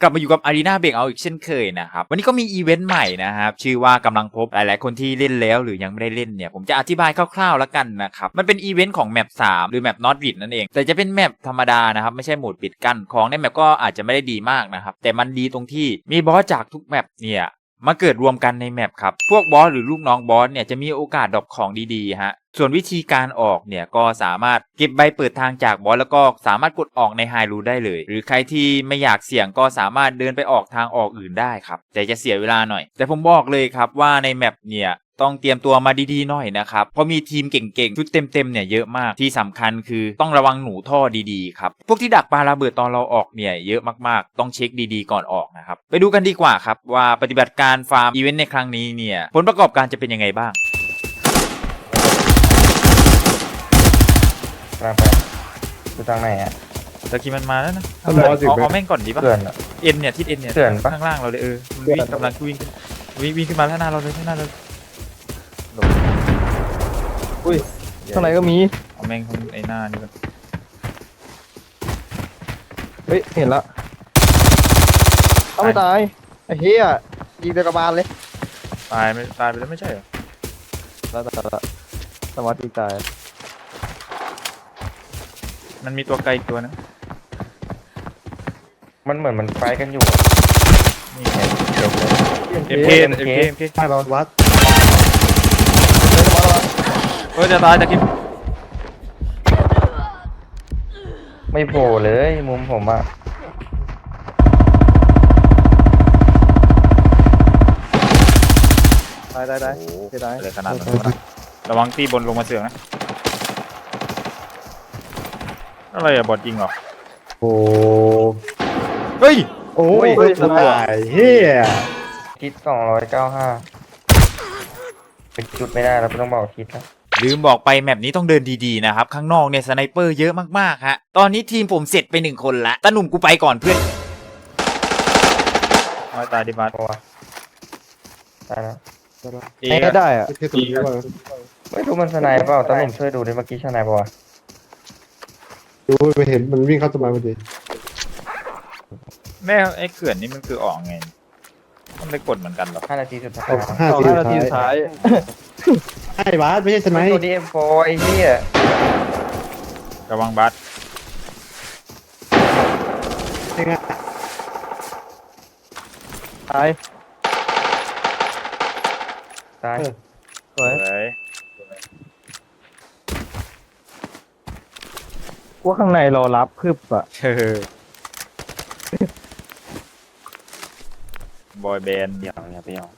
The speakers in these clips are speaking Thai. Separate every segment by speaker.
Speaker 1: กลับมาอยู่กับอารีนาเบรกเอาอีกเช่นเคยนะครับ วันนี้ก็มีอีเวนต์ใหม่นะครับ ชื่อว่ากำลังพบหลายๆ คนที่เล่นแล้วหรือยังไม่ได้เล่นเนี่ย ผมจะอธิบายคร่าวๆแล้วกันนะครับ มันเป็นอีเวนต์ของแมป3หรือแมปนอตบิดนั่นเอง แต่จะเป็นแมปธรรมดานะครับ ไม่ใช่โหมดปิดกั้นของในแมปก็อาจจะไม่ได้ดีมากนะครับ แต่มันดีตรงที่มีบอสจากทุกแมปเนี่ย มาเกิดรวมกันในแมปครับ พวกบอสหรือลูกน้องบอสเนี่ยจะมีโอกาสดรอปของดีๆฮะ ส่วนวิธีการออกเนี่ยก็สามารถเก็บใบเปิดทางจากบอสแล้วก็สามารถกดออกในไฮรูได้เลย หรือใครที่ไม่อยากเสี่ยงก็สามารถเดินไปออกทางออกอื่นได้ครับ แต่จะเสียเวลาหน่อย แต่ผมบอกเลยครับว่าในแมปเนี่ย ต้องเตรียมตัวมาดีๆหน่อยนะครับ เพราะมีทีมเก่งๆชุดเต็มๆเนี่ยเยอะมากที่สำคัญคือต้องระวังหนูท่อดีๆครับ พวกที่ดักปลาระเบิดตอนเราออกเนี่ยเยอะมากๆ ต้องเช็คดีๆก่อนออกนะครับ ไปดูกันดีกว่าครับ ว่าปฏิบัติการฟาร์มอีเวนต์ในครั้งนี้เนี่ยผลประกอบการจะเป็นยังไงบ้าง
Speaker 2: กลังไปดูทางไหนอะ
Speaker 1: ตะกี้มันมาแล้วนะเอาเอาแม่งก่อนดีป่ะ
Speaker 2: เอ็น
Speaker 1: เนี่ยทิศเอ็นเนี่ย
Speaker 2: เตือน
Speaker 1: ข้างล่างเราเลยเออมันวิ่งกำลังวิ่งวิ่งขึ้นมาแล้วหน้าเราเลยหน้าเรา ลบ
Speaker 3: อุ้ยข้างในก็มี
Speaker 1: เอาแม่งข้างไอ้หน้านี่มัน
Speaker 3: เฮ้ย เห็นละเอาไม่ตาย ไอ้เฮียยิงแต่กระบาลเลย
Speaker 1: ตายไม่ตายไปแล้วไม่ใช่เหรอ
Speaker 3: แล้วแต่ละสมาธิตาย
Speaker 1: มันมีตัวไกลอีกตัวนึง
Speaker 2: มันเหมือนมันไฟกันอยู่
Speaker 1: นี่ไงเดี๋ยวเอ็ม
Speaker 3: เเค
Speaker 2: เอ็
Speaker 1: เอ็
Speaker 2: ม
Speaker 1: ม
Speaker 2: เค
Speaker 1: เคเอ็มเค
Speaker 3: ให้เราวัด
Speaker 1: เฮ้ยจะตายจะกิน
Speaker 2: ไม่โผล่เลยมุมผมอะ
Speaker 3: ตายตายตาย
Speaker 1: โอ้โห
Speaker 3: เสียดาย
Speaker 1: อะไรขนาดนั้นวะนะระวังตีบนลงมาเสือกนะ อะไรอะบอดยิงเหรอ
Speaker 4: โอ้
Speaker 1: เฮ้ย
Speaker 4: โอ้
Speaker 3: เฮ้
Speaker 4: ย
Speaker 3: ย
Speaker 4: ตายเฮีย
Speaker 2: คิดสองร้อยเก้าห้าเป็นจุดไม่ได้เราต้องบอกคิดนะ
Speaker 1: ลืมบอกไปแมปนี้ต้องเดินดีๆนะครับ ข้างนอกเนี่ยสไนเปอร์เยอะมากๆฮะตอนนี้ทีมผมเสร็จไปหนึ่งคนละตาหนุ่มกูไปก่อนเพื่อนเอาตายดิบาส
Speaker 2: เพราะว่าได้แล้ว
Speaker 1: เอ
Speaker 3: ให้ให้ได้อะ
Speaker 4: แค่ตรงนี้ว่า
Speaker 2: ไม่รู้มันสไนเปล่าตาหนุ่มช่วยดูดิเมื่อกี้สไนเปล่าวะ
Speaker 4: ดูไปเห็นมันวิ่งเข้าต้นไม้พอดี
Speaker 1: แม่ไอ้เขื่อนนี่มันคือออกไง มันไปกดเหมือนกันเหรอ
Speaker 2: ห้านาทีสุดท้าย
Speaker 4: ออกห้า
Speaker 3: สอง
Speaker 4: ที
Speaker 3: ห้า
Speaker 4: สุ
Speaker 3: นา
Speaker 4: ด
Speaker 3: ที
Speaker 4: ท้าย
Speaker 3: สุดท้าย
Speaker 4: ไอ้บาสไม่ใช่สไน
Speaker 2: ไม่
Speaker 4: ป์
Speaker 2: ตัวดีเอ็มโฟไอ้เหี้ย
Speaker 1: ระวังบัส
Speaker 4: ยังไง
Speaker 3: ตาย
Speaker 2: ตาย
Speaker 3: สวย
Speaker 1: เฮ้ย
Speaker 3: ว่าข้างในรอรับพึบอะ
Speaker 1: เออ บอยแบนด์
Speaker 2: เดี๋ยวอย่าไปยอม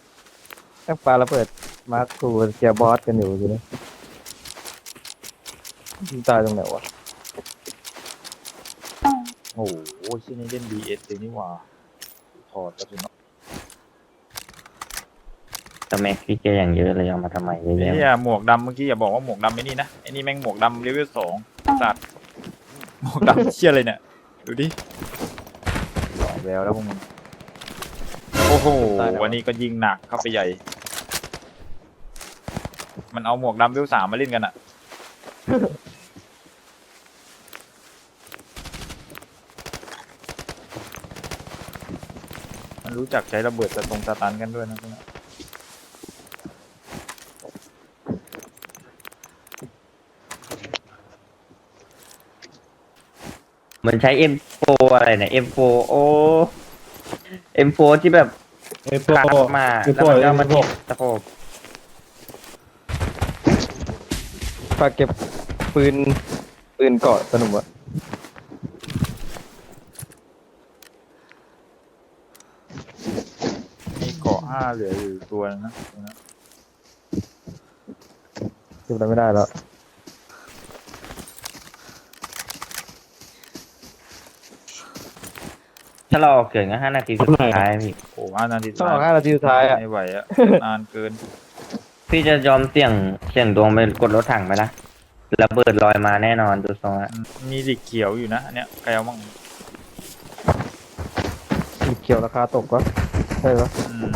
Speaker 3: ตั้งปลาระเบิดมาร์คทูเกียร์บอสกันอยู่อยู่นี่ยิงตายตรงไหนวะ
Speaker 1: โอ้โหชิ้นนี้เล่น BS เลยนี่หว่าถอดกระสุนออก
Speaker 2: แต่แม็กพี่แกอย่างเยอะเลยเอามาทำไมเยอะ
Speaker 1: ไอ้
Speaker 2: แยะ
Speaker 1: เนี่ยหมวกดำเมื่อกี้อย่าบอกว่าหมวกดำไอ้นี่นะไอ้นี่แม่งหมวกดำเลเวลสองสัตว์หมวกดำเชี่ยอะไรเนี่ยดูดิหล่อแววแล้วพวกมึง โอ้โหวันนี้ก็ยิงหนักเข้าไปใหญ่ มันเอาหมวกดำเลเวลสามมาเล่นกันอะมันรู้จักใช้ระเบิดสตรงสตันกันด้วยนะพวกนี้
Speaker 5: เหมือนใช้ M4 อะไรเนี่ย M4 โอ้ M4 ที่แบบ
Speaker 4: เอฟโฟ
Speaker 5: ขัดมา
Speaker 4: เอฟ
Speaker 5: แล้ว
Speaker 4: โฟ
Speaker 5: มัน
Speaker 4: เอ
Speaker 5: ก็
Speaker 4: ฟ
Speaker 5: มา
Speaker 4: โฟ
Speaker 5: ติดตะโพก
Speaker 3: ฝากเก็บปืน ปืนเกาะสนุกอะ
Speaker 1: มีเกาะห้าเหลืออยู่ตัวนึงนะตรงนั้น
Speaker 3: เก็บอะไรไม่ได้แล้ว
Speaker 5: ถ้าเราออกเกินก็ห้านาทีสุดท้ายพี่
Speaker 1: โอ้ห้านาที
Speaker 3: ต้องรอห้านาทีสุดท้ายอะ
Speaker 1: ไม่ไหวอะนานเกิน
Speaker 5: พี่จะยอมเสี่ยงเสี่ยงดวงไปกดรถถังไหมล่ะระเบิดลอยมาแน่นอนดูทรงอะ
Speaker 1: มีหลีกเขียวอยู่นะอันเนี้ยใครเอาบ้าง
Speaker 3: สีเขียวราคาตกวะใช่ปะ
Speaker 1: อืม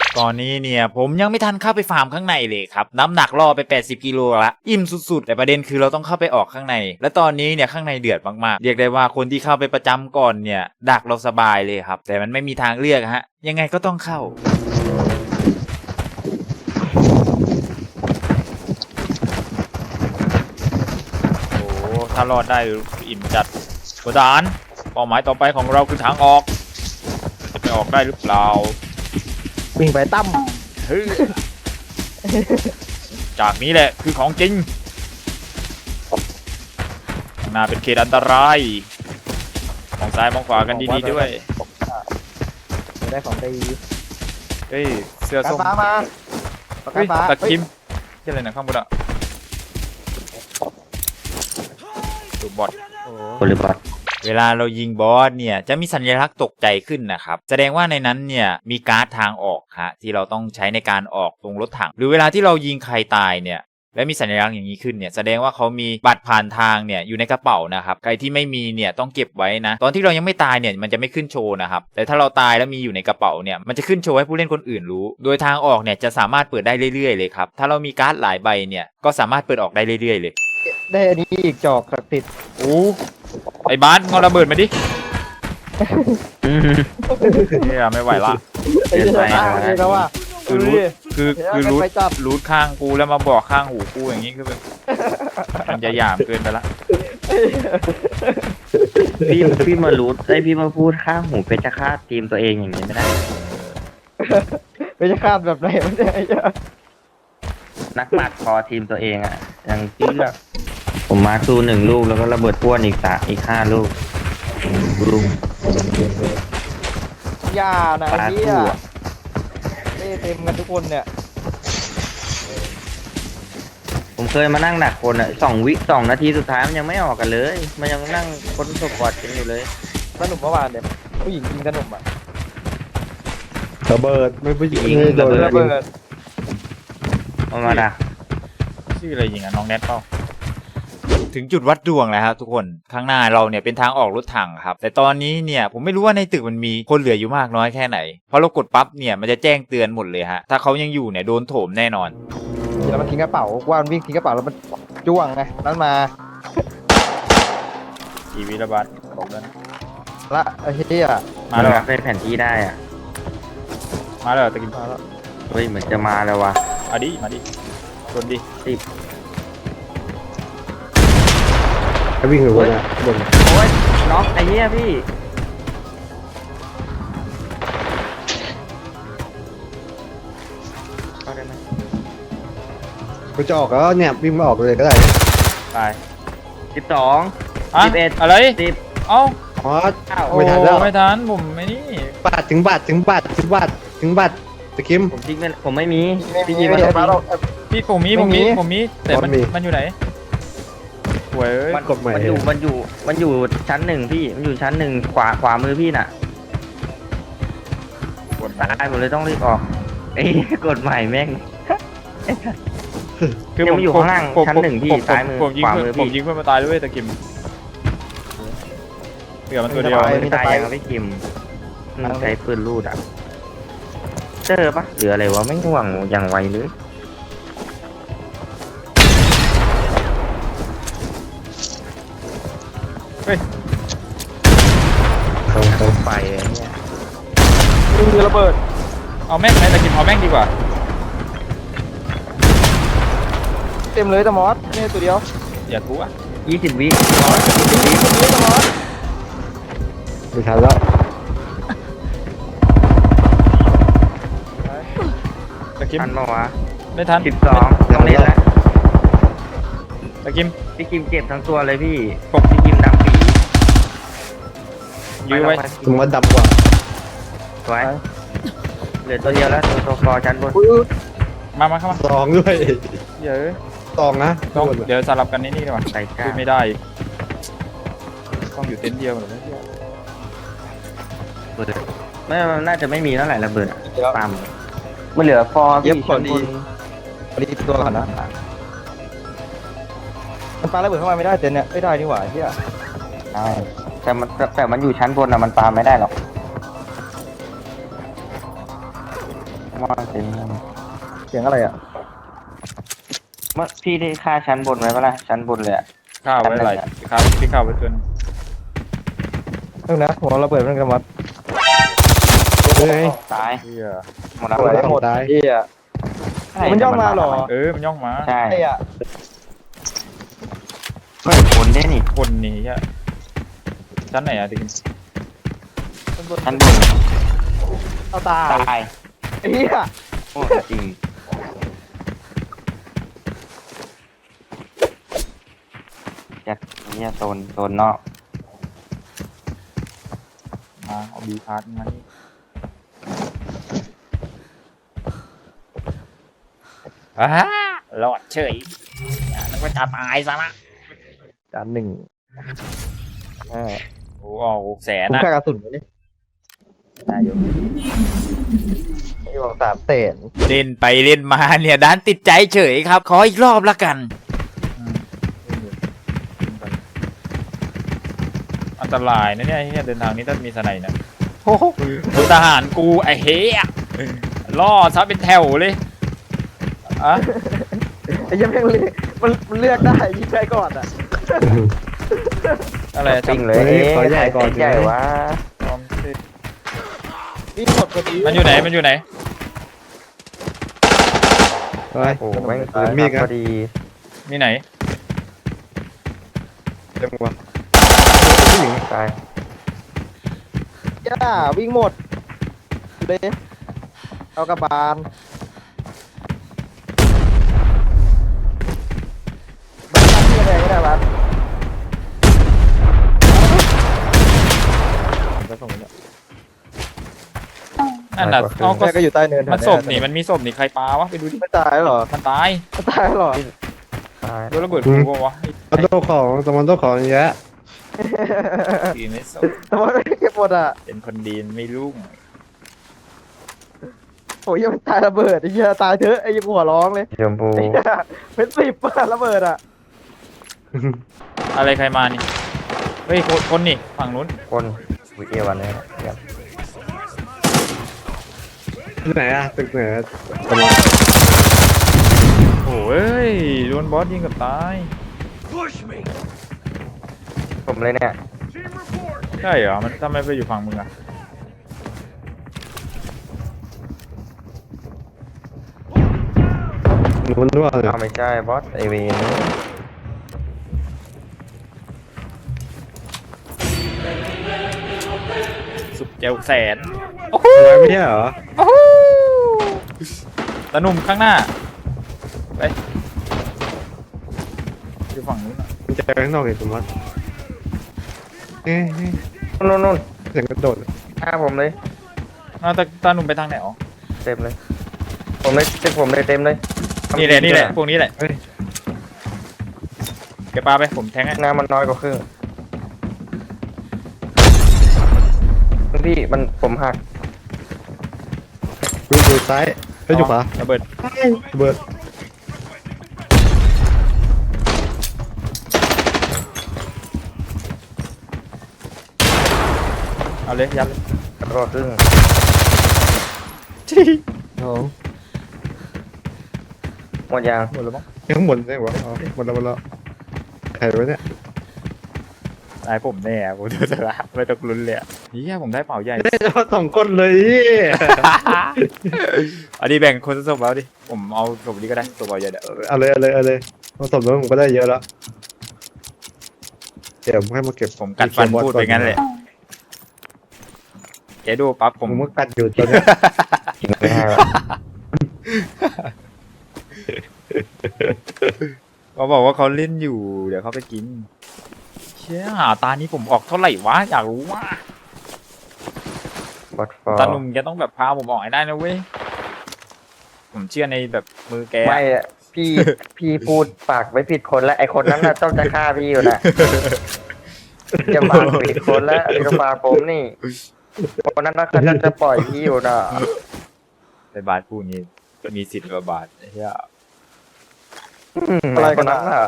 Speaker 1: กล่อง ตอนนี้เนี่ยผมยังไม่ทันเข้าไปฟาร์มข้างในเลยครับ น้ำหนักล่อไป 80 กิโลละอิ่มสุดๆ แต่ประเด็นคือเราต้องเข้าไปออกข้างใน และตอนนี้เนี่ยข้างในเดือดมากๆ เรียกได้ว่าคนที่เข้าไปประจำก่อนเนี่ย ดักเราสบายเลยครับ แต่มันไม่มีทางเลือกฮะ ยังไงก็ต้องเข้าโอ้ถ้ารอดได้อิ่มจัดประธานเป้าหมายต่อไปของเราคือทางออก จะไปออกได้หรือเปล่า
Speaker 3: วิ่งไปตั้ม
Speaker 1: เฮ้ยจากนี้แหละคือของจริงข้างหน้าเป็นเขตอันตรายมองซ้ายมองขวากันดีๆด้วย
Speaker 3: ไม่ได้ของดี
Speaker 1: เฮ้ย เสื้อ
Speaker 3: การ
Speaker 1: ส้ม
Speaker 3: ฟ้ามาประกั
Speaker 1: เฮ้
Speaker 3: น
Speaker 1: ย
Speaker 3: ฟ้า
Speaker 1: ตะคิมที่อะไรนะข้างบนอะดูบอท
Speaker 3: โอ้โห
Speaker 5: บริบท
Speaker 1: เวลาเรายิงบอสเนี่ยจะมีสัญลักษณ์ตกใจขึ้นนะครับ แสดงว่าในนั้นเนี่ยมีการ์ดทางออกฮะที่เราต้องใช้ในการออกตรงรถถัง หรือเวลาที่เรายิงใครตายเนี่ยและมีสัญลักษณ์อย่างนี้ขึ้นเนี่ยแสดงว่าเขามีบัตรผ่านทางเนี่ยอยู่ในกระเป๋านะครับใครที่ไม่มีเนี่ยต้องเก็บไว้นะ ตอนที่เรายังไม่ตายเนี่ยมันจะไม่ขึ้นโชว์นะครับแต่ถ้าเราตายแล้วมีอยู่ในกระเป๋าเนี่ยมันจะขึ้นโชว์ให้ผู้เล่นคนอื่นรู้ โดยทางออกเนี่ยจะสามารถเปิดได้เรื่อยๆเลยครับถ้าเรามีการ์ดหลายใบเนี่ยก็สามารถเปิดออกได้เรื่อยๆเลย
Speaker 3: ได้อันนี้อีกจอกศักดิ์สิทธิ์
Speaker 1: โอ้ ไอ้บาสงอระเบิดมาดิ
Speaker 5: อืม
Speaker 1: เนี่ยไม่ไหวละ
Speaker 3: ไอ้เจ้า
Speaker 5: เกินไป
Speaker 3: หน้าเลยนะว่า
Speaker 1: คือ
Speaker 3: ดู
Speaker 1: รู
Speaker 3: ดิ
Speaker 1: ทคือ
Speaker 3: เดี๋ยว
Speaker 1: คือ
Speaker 3: กัน
Speaker 1: รูท
Speaker 3: ไปจับ
Speaker 1: รูทข้างกูแล้วมาบอกข้างหูกูอย่างนี้คือแบบมันจะหยามเกินไปละ
Speaker 5: พี่พี่มารู้ไอยพี่มาพูดข้างหูเพชรฆาตทีมตัวเองอย่างนี้ไม่ได้
Speaker 3: ไม่ใช่คาดแบบไหนมันจะไอ้เจ้า
Speaker 5: นักปาดคอทีมตัวเองอะยังเลือก ผมมาสู้หนึ่งลูกแล้วก็ระเบิดป้วนอีกสามอีกห้าลูกลูก
Speaker 3: ย่านะ
Speaker 5: ปา
Speaker 3: ไอ้
Speaker 5: ด
Speaker 3: เหี้ย
Speaker 5: คู่อะ
Speaker 3: เล่เต็มกันทุกคนเนี่ย
Speaker 5: ผมเคยมานั่งหนักคนอะสองวิสองนาทีสุดท้ายมันยังไม่ออกกันเลย มันยังนั่งคนสปอร์ตกันอยู่เลย
Speaker 3: สนุกเมื่อวานเนี่ยผู้หญิงยิงสนุกอะ
Speaker 4: ระเบิดไม่ไม่
Speaker 5: ยิง
Speaker 4: ไม่โดน
Speaker 5: ระ
Speaker 3: ระ
Speaker 5: เบิ
Speaker 3: เบิ
Speaker 5: ด
Speaker 3: ด
Speaker 5: มามาดัก
Speaker 1: ชื่ออะไรยิงอะน้องแนทเปล่า ถึงจุดวัดดวงแล้วครับทุกคนข้างหน้าเราเนี่ยเป็นทางออกรถถังครับ แต่ตอนนี้เนี่ยผมไม่รู้ว่าในตึกมันมีคนเหลืออยู่มากน้อยแค่ไหนพอเรากดปั๊บเนี่ยมันจะแจ้งเตือนหมดเลยฮะถ้าเขายังอยู่เนี่ยโดนโถมแน่นอน
Speaker 3: แล้วมันทิ้งกระเป๋าว่ามันวิ่งทิ้งกระเป๋าแล้วมันจ้วงไงนั้นมา
Speaker 1: ทีวีระบาดบอกแล้วนะ
Speaker 3: ละไอ้เหี้ย
Speaker 1: มาแล้วเหรอ
Speaker 5: เป็นแผนที่ได้อะ
Speaker 1: มาแล้วเหรอตะกิน
Speaker 3: มาแล้ว
Speaker 5: เฮ้ยเหมือนจะมาแล้ววะ
Speaker 1: มาดิมาดิชนดิ
Speaker 4: ให้วิ่งอยู่บนอะบน
Speaker 5: โอ้ยน็อกไอ้เหี้ยพี่เข้าได้ไหม
Speaker 4: ก็จะออกแล้วเนี่ยวิ่งมาออกเลยก็ได้
Speaker 1: ตาย
Speaker 5: สิบสอง
Speaker 1: อะ
Speaker 5: สิบเอ็ด
Speaker 1: อะไร
Speaker 5: สิบ
Speaker 1: เอ้า
Speaker 4: อ๋อ
Speaker 5: เก้า
Speaker 4: ไม่ทันแล้ว
Speaker 1: โอ้ไม่ทันผมไม่นี่
Speaker 4: บาทถึงบาทถึงบาทถึงบาทถึงบาทตะคิม
Speaker 5: ผมทิ้งไม่ผมไม่มี
Speaker 3: ไม่มี
Speaker 5: พี่ยิง
Speaker 3: ไม่
Speaker 5: มา
Speaker 3: เห็น
Speaker 5: แล้ว
Speaker 3: มาเรา
Speaker 1: พี่ผมมี
Speaker 3: ไม่
Speaker 1: ผมมี
Speaker 3: มี
Speaker 1: ผมมีแต่มัน
Speaker 4: ผมมี
Speaker 1: มันอยู่ไหน หวยเอ้ย
Speaker 5: มัน
Speaker 4: กดใหม่
Speaker 5: มันอยู่มันอยู่มันอยู่ชั้นหนึ่งพี่มันอยู่ชั้นหนึ่งขวาขวามือพี่น่ะ
Speaker 1: กด
Speaker 5: ตายหมดเลยต้องรีบออกเอ้ยกดใหม่แม่งยังไม่อยู่ข้างล่าง
Speaker 1: ผม
Speaker 5: ชั้นหนึ่งพี่
Speaker 1: ผม
Speaker 5: ซ้ายมือ
Speaker 1: ผมยิง
Speaker 5: ขวา
Speaker 1: เพื่อน
Speaker 5: มือพี่
Speaker 1: ผมยิงเพื่อนมาตายด้วยตะกิมเหลือมันตัวเดียว
Speaker 3: ไม่
Speaker 5: ไม่
Speaker 3: ได้
Speaker 5: ตาย
Speaker 3: ไป
Speaker 5: ยังไม่กิมอืมใช้ปืนลูดอะเจอปะหรืออะไรวะไม่ห่วงอย่างไวเลย
Speaker 4: ตรงตรง
Speaker 5: ไฟไอ้เนี่ย
Speaker 3: ยิงระเบิด
Speaker 1: เอาแม่งไหมตะกิมเอาแม่งดีกว่า
Speaker 3: เต็มเลยตะมอสนี่ตัวเดียว
Speaker 1: อย่าทุอะ
Speaker 5: ยี่สิบวิ
Speaker 3: ยิงยิงยิงตะมอส
Speaker 4: ไม่ทันแล้ว
Speaker 1: ตะกิม
Speaker 5: ทันปะวะ
Speaker 1: ไม่ทัน
Speaker 5: สิบสองต้องเล่นแล้ว
Speaker 1: ตะกิม
Speaker 5: พี่กิมเจ็บทั้งตัวเลยพี่
Speaker 1: ปก
Speaker 5: พี่กิมดำปี
Speaker 1: ยื้อไว้
Speaker 4: ถึงว่าดำกว่า
Speaker 5: สวยเหลือตัวเดียวแล้วตัวตัวคอชั้นบน
Speaker 3: อุ้ย
Speaker 1: มามาเข้ามา
Speaker 4: ซองด้วย
Speaker 1: เดี๋ยว
Speaker 4: ซองนะ
Speaker 1: ต้อง
Speaker 4: บนอะ
Speaker 1: เดี๋ยวสลับกันนี่นี่ดีกว่า
Speaker 5: ใส่กล้า
Speaker 1: พูดไม่ได้อีกต้องอยู่เต็นท์เดียวกันเลย
Speaker 5: เบิดไม่มันน่าจะไม่มีเท่าไหร่ระเบิดอะ
Speaker 3: เดี๋ยว
Speaker 5: ตามมันเหลือฟอร์
Speaker 3: เย็บ
Speaker 5: พี่
Speaker 3: ก่อ
Speaker 5: ชั้
Speaker 3: น
Speaker 5: น
Speaker 3: ดี
Speaker 5: บน
Speaker 3: พอดีตัวก่อนนะมันปาระเบิดเข้ามาไม่ได้เต็นเนี่ยไม่ได้นี่หว่าเหี้ย
Speaker 5: ใช่ แต่มันแต่แต่มันอยู่ชั้นบนอะมันปาไม่ได้หรอกว่าเต็มแล้ว
Speaker 3: เสียงอะไรอะ
Speaker 5: เมื่อพี่ได้ค่าชั้นบนไว้ปะล่ะชั้นบนเลยอะ
Speaker 1: ข้าวไว้อะไรข้าวพี่ข้าวไว้จน
Speaker 3: เรื่องนะหัวระเบิดมันกระมัด
Speaker 4: เฮ้ย
Speaker 5: ตาย
Speaker 1: เฮีย
Speaker 5: หมดแล้ว
Speaker 3: เปิดได้หมด
Speaker 4: ได้
Speaker 3: เฮีย
Speaker 5: ใช่
Speaker 3: มันย่องมาเหรอ
Speaker 1: เออมันย่องมา
Speaker 5: ใช่
Speaker 3: ไอ้อะ
Speaker 5: เฮ้ยคนได้นี่
Speaker 1: คนนี้ฮะ ชั้นไหนอะดิม
Speaker 5: ชั้นบน
Speaker 3: เอาตาย
Speaker 5: ตาย
Speaker 3: ไอ้เฮีย
Speaker 5: โอ้จริงจัดเนี่ยโซนโซนนอก
Speaker 1: มาเอาบีพาร์ทมานี่อ่ารอดเฉยนึกว่าจะตายซะละ
Speaker 3: จานหนึ่งอ่า
Speaker 1: โอ้โหหกแสน
Speaker 3: คุ้ม
Speaker 1: นะ
Speaker 3: ค่ากระสุนไหมนี่
Speaker 1: นายก
Speaker 3: ไม่บอกสามแสน
Speaker 1: เล่นไปเล่นมาเนี่ยด้านติดใจเฉยครับ ขออีกรอบละกัน อันตรายนะเนี่ยไอ้เฮียเดินทางนี้ถ้ามีสไนด์นะโอ้โหดูทหารกูไอ้เฮียล่อซับเป็นแถวเลยอะ
Speaker 3: ไอ้เหี้ยังแม่งเลือกมันมันเลือกได้ยิงใครก่อนอะ
Speaker 1: อะไรอะ
Speaker 5: ปิ้งเลย
Speaker 4: เฮ้ย
Speaker 5: เอ๊ะ
Speaker 4: ขอใหญ่ก่อน
Speaker 5: ใหญ่วะ
Speaker 1: จอมเทพ
Speaker 3: นี่หมดพอดี
Speaker 1: มันอยู่ไหนมันอยู่ไหน
Speaker 4: เฮ้ย
Speaker 5: โอ้แม่ง
Speaker 4: เปิดมีดครับ
Speaker 5: พอดี
Speaker 1: มีไหน
Speaker 4: เต็มวะผู้หญิง
Speaker 5: ตาย
Speaker 3: ย่าวิ่งหมดเลยเอากระบาลบ้านที่อะไรก็ได้บ้าน
Speaker 1: จะส่งเนี่ยนั่นน่ะ
Speaker 5: ไม่
Speaker 1: เอา
Speaker 5: กว่า
Speaker 1: ก็
Speaker 3: แม่ก็อยู่ใต้เนิน
Speaker 1: มันศพนี่มันมีศพนี่ใครปาวะไปดูดิ
Speaker 3: ไม่ตายหรอ
Speaker 1: มันตาย
Speaker 3: ไม่ตายหรอ
Speaker 5: ตาย
Speaker 1: โดนระเบิดกูปะวะ
Speaker 4: มันโตของสมันโตของเยอะ
Speaker 1: ดีไม่ศพ
Speaker 3: ทำไมไม่เก็บหมดอะ
Speaker 1: เป็นคนดีไม่รุ่ง
Speaker 3: โอ้ยยังไม่ตายระเบิดไอ้เหี้ยตายเถอะไอ้ยังหัวร้องเลย
Speaker 5: ชมพู
Speaker 3: ไอ้เหี้ยเป็นสิบอะระเบิดอะ
Speaker 1: อะไรใครมานี่เฮ้ยคนคนนี่ฝั่งนู้น
Speaker 5: คน วิเอวันเลยครับ
Speaker 4: ที่ไหนอะตึกไหนอะ
Speaker 1: โอ้ยโดนบอสยิงกับตาย
Speaker 5: ผมเลยเนี่ย
Speaker 1: ใช่เหรอ มันทำไมไปอยู่ฝั่งมึงอะ
Speaker 4: นู้นด้วยเลย
Speaker 5: เอาไม่ใช่บอสไอเวน
Speaker 1: เจลแสน
Speaker 4: อะไรไม่ใช่เหรอ
Speaker 1: ตะหนุ่มข้างหน้าไปอยู่ฝั่งนู้นอะ
Speaker 4: มันจะข้างนอกเห็นสมมติเอ๊ะเอ๊ะ
Speaker 5: นู่นนู่น
Speaker 4: เสียงกระโดด
Speaker 5: ห้าผมเลย
Speaker 1: อ้าวตาตาหนุ่มไปทางไหนอ๋อ
Speaker 5: เต็มเลย ผมเลยตึกผมเลยเต็มเลย
Speaker 1: นี่แหละนี่แหละพวกนี้แหละ
Speaker 4: เฮ้ย
Speaker 1: เก็บปลาไปผมแทงให้
Speaker 5: น้ำมันน้อยกว่าครึ่ง พี่มันผมหัก
Speaker 4: ดูดูซ้ายไปอยู่ขวา
Speaker 1: ระเบิด
Speaker 4: ระเบิด
Speaker 1: เอาเลยยัดเลย
Speaker 5: แล้วก็ครึ่ง
Speaker 3: โอ้
Speaker 5: หมดยาง
Speaker 1: หมดแล้วมั้ง
Speaker 4: ยังข้างบนได้หรออ๋อหมดแล้วหมดแล้วใครวะเนี่ย
Speaker 1: ตายผมแน่ผมจะสละไม่ต้องลุ้นเลยอะเฮียผมได้เป่าใหญ่
Speaker 4: ได้เฉพาะสองคนเลยเหี้ย
Speaker 1: เอาดิแบ่งคนละศพแล้วดิ ผมเอาศพนี้ก็ได้ศพเป่าใหญ่เดี๋ยว
Speaker 4: เอาเลยเอาเลยเอาเลยผสมแล้วผมก็ได้เยอะแล้วเดี๋ยวผมให้มาเก็บ
Speaker 1: ผมกัดฟันพูดไปงั้นเลยแกดูปั๊บผ
Speaker 4: ผมมก็กัดอยู่ตอนนี้
Speaker 5: จริงไม่ให้หรอก
Speaker 1: เขาบอกว่าเขาเล่นอยู่ เดี๋ยวเขาไปกินเชี่ยหาตานี้ผมออกเท่าไหร่วะ อยากรู้ว่า
Speaker 5: บอสฟอร์
Speaker 1: ตาหนุ่มแกต้องแบบพาผมออกให้ได้นะเว้ย ผมเชื่อในแบบมือแก
Speaker 5: ไม่อะพี่พี่พูดปากไม่ผิดคนแล้ว ไอคนนั้นน่ะต้องจะฆ่าพี่อยู่นะจะปากผิดคนแล้วนี่ก็ปากผมนี่คนนั้นน่าจะจะปล่อยพี่อยู่นะ
Speaker 1: ในบาทพูดงี้มีสิทธิ์กว่าบาทไอ้เฮีย
Speaker 5: ม
Speaker 3: อะไร
Speaker 5: ค
Speaker 3: กัน
Speaker 5: น
Speaker 3: อะ
Speaker 5: นั้นน่ะ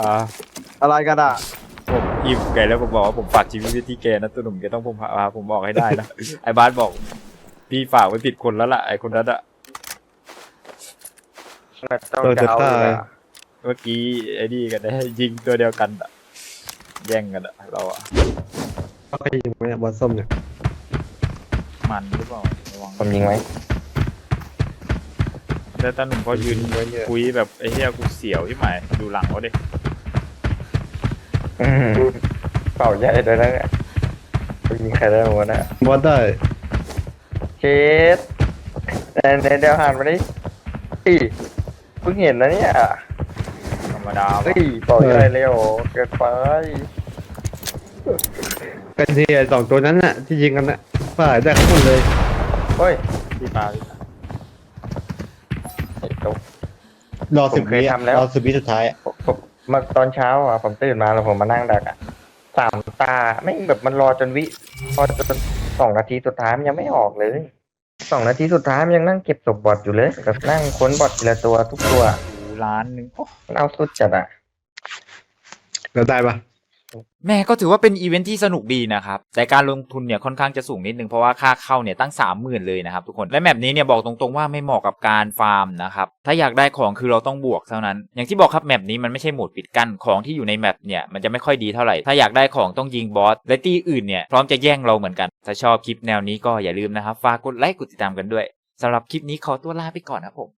Speaker 1: อ่า
Speaker 3: อะไรกันอะ
Speaker 1: ผมอิ่มแกแล้วผมบอกว่าผมฝากชีวิตไว้ที่แกนะตัวหนุ่มแกต้องผมพาผมบอกให้ได้นะ ไอ้บาสบอก พี่ฝากไว้ผิดคนแล้วล่ะไอ้คนนั้นอะ
Speaker 5: น่ะต้องจะเอาเลยอะ
Speaker 1: เมื่อกี้ไอ้นี่กันได้ยิงตัวเดียวกันอะแย่งกันอะเราอะ
Speaker 4: ก็ไปยิงไว้บอลส้มเนี่ย
Speaker 1: มันหรือเปล่าระวัง
Speaker 5: ผมยิงไว้
Speaker 1: แล้วตาหนุ่มเขายืนคุยแบบไอ้เหี้ยกูเสียวที่หมายดูหลังเขาดิ
Speaker 5: อืมเป่าใหญ่ด้วยนะเนี่ยผมยิงใครได้หมดนะ
Speaker 4: บอลได้
Speaker 5: เชดแต่เดี๋ยวหันมาดิอีเพิ่งเห็นนะเนี่ย
Speaker 1: ธรรมดา
Speaker 5: เฮ้ยเป่าใหญ่เร็วเกินไป
Speaker 4: เป็นที่ไอ้สองตัวนั้นน่ะ ที่ยิงกันน่ะฝ่ายได้ทั้งหมดเลย
Speaker 5: เฮ้ย
Speaker 1: พี่ปาพี่ปา
Speaker 5: ไอ้ตุ๊ก
Speaker 4: รอ
Speaker 5: ผม
Speaker 4: สิบ
Speaker 5: เค
Speaker 4: วิ
Speaker 5: ย
Speaker 4: อะ
Speaker 5: ทำแล้ว
Speaker 4: รอสิบวิสุดท้ายอะ
Speaker 5: ผม ผมมาตอนเช้าอะผมตื่นมาแล้วผมมานั่งดักอะสามตาไม่งแบบมันรอจนวิพอจนสองนาทีสุดท้ายมันยังไม่ออกเลยสองนาทีสุดท้ายมันยังนั่งเก็บศพบอทอยู่เลยแบบนั่งค้นบอททีละตัวทุกตัว
Speaker 1: ดูล้านหนึ่งโอ้
Speaker 5: มันเอาสุดจัดอะ
Speaker 4: แล้วได้ปะ
Speaker 1: แม่ก็ถือว่าเป็นอีเวนท์ที่สนุกดีนะครับ แต่การลงทุนเนี่ยค่อนข้างจะสูงนิดนึง เพราะว่าค่าเข้าเนี่ยตั้ง 30,000 เลยนะครับทุกคน และแมปนี้เนี่ยบอกตรงๆว่าไม่เหมาะกับการฟาร์มนะครับ ถ้าอยากได้ของคือเราต้องบวกเท่านั้น อย่างที่บอกครับแมปนี้มันไม่ใช่โหมดปิดกั้นของที่อยู่ในแมปเนี่ยมันจะไม่ค่อยดีเท่าไหร่ ถ้าอยากได้ของต้องยิงบอส และตีอื่นเนี่ยพร้อมจะแย่งเราเหมือนกัน ถ้าชอบคลิปแนวนี้ก็อย่าลืมนะครับฝากกดไลค์กดติดตามกันด้วยสำหรับคลิปนี้ขอตัวลาไปก่อนนะครับผม